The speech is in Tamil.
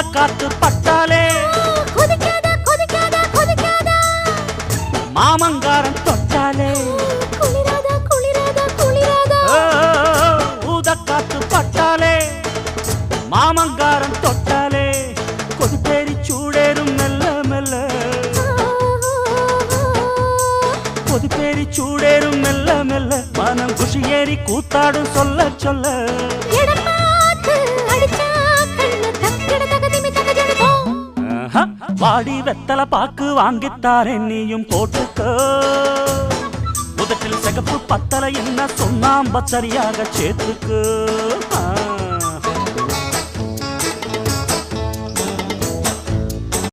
அந்த காத்து பட்டாலே மாமங்காரன் தொட்டாலே ஊத காத்து பட்டாலே மாமங்காரன் தொட்டாலே கொதிப்பேரி சூடேறும் மெல்ல மெல்ல. கொதிப்பேரி சூடேறும் மெல்ல மெல்ல. மனம் குஷியேறி கூத்தாடும் சொல்ல சொல்ல. அடிச்சா வாடி வெத்தல பாக்கு வாங்கித்தாரே நீயும் போட்டுக்கோ. முதட்டில் சிகப்பு பத்தலை என்ன சொன்னாம்ப சரியாக சேர்த்துக்கு.